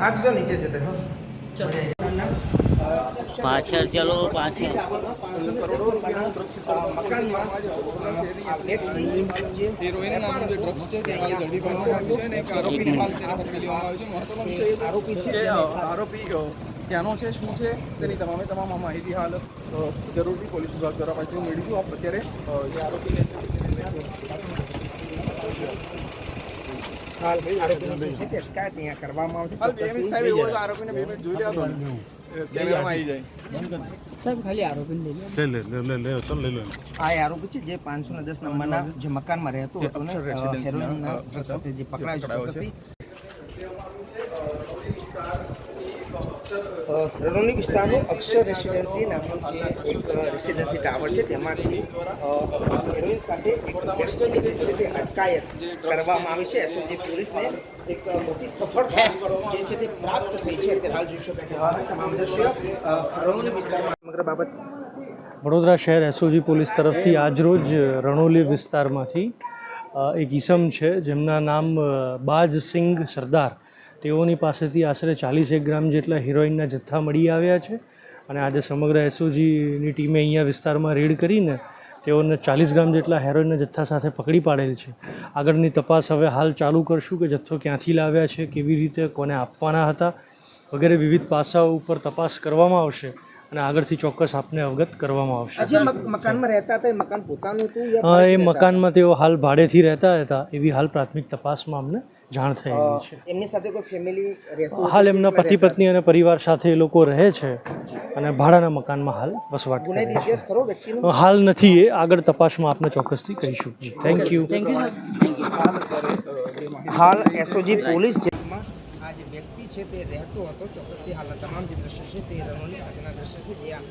હટ નીચે નીચે જતા પાછળ ચલો પાછળ. આરોપી ક્યાંનો છે. શું છે તેની તમામે તમામ માહિતી હાલ જરૂરી જરૂરથી પોલીસ વિભાગ દ્વારા પાછળ મેળવીશું. આપ અત્યારે જે આરોપીને હાલ આરોપીનો છે તે અટકાયત અહીંયા કરવામાં આવશે. આરોપીને બે મિનિટ જોઈ લેવા દો ને. કેમેરામાં આવી લે લે લે લે લે લઈ લો. આ આરોપી છે જે પાંચસો ને દસ નંબરના જે મકાનમાં રહેતો હતો ને સાથે જે પકડાયો છે. ચોક્કસથી. અ, રણોલી વિસ્તારનું અક્ષર રેસિડેન્સી નામનું જે એક રેસિડેન્સી ટાવર છે તેમાંથી હેરોઇન સાથે એક તે અટકાયત કરવામાં આવી છે. એસઓજી પોલીસને એક મોટી સફળતા જે છે તે પ્રાપ્ત થઈ છે. અત્યારે હાલ જોઈ શકાય તમામ દ્રશ્ય રણોની વિસ્તારમાં સમગ્ર બાબત વડોદરા શહેર એસઓજી પોલીસ તરફથી આજરોજ રણોલી વિસ્તારમાંથી એક ઈસમ છે જેમના નામ બાજ સિંઘ સરદાર. તેઓની પાસેથી આશરે ચાલીસ એક ગ્રામ જેટલા હિરોઈનના જથ્થા મળી આવ્યા છે અને આજે સમગ્ર એસઓજીની ટીમે અહીંયા વિસ્તારમાં રેડ કરીને તેઓને ચાલીસ ગ્રામ જેટલા હેરોઈનના જથ્થા સાથે પકડી પાડેલ છે. આગળની તપાસ હવે હાલ ચાલુ કરશું કે જથ્થો ક્યાંથી લાવ્યા છે કેવી રીતે કોને આપવાના હતા વગેરે વિવિધ પાસાઓ ઉપર તપાસ કરવામાં આવશે અને આગળથી ચોક્કસ આપને અવગત કરવામાં આવશે. મકાનમાં રહેતા હતા એ મકાન પોતાનું હતું એ મકાનમાં તેઓ હાલ ભાડેથી રહેતા હતા એવી હાલ પ્રાથમિક તપાસમાં અમને જાણ થયેલી છે. એમની સાથે કોઈ ફેમિલી રહેતું હાલ એમના પતિ પત્ની અને પરિવાર સાથે એ લોકો રહે છે અને ભાડાના મકાનમાં હાલ વસવાટ કરે છે. હાલ નથી એ. આગળ તપાસમાં આપને ચોક્કસથી કહીશું. થેન્ક યુ હાલ એસઓજી પોલીસ આ જે વ્યક્તિ છે તે રહેતો હતો ચોક્કસથી હાલના તમામ જે દ્રશ્ય છે તે રણોની આજના દ્રશ્ય છે જે આ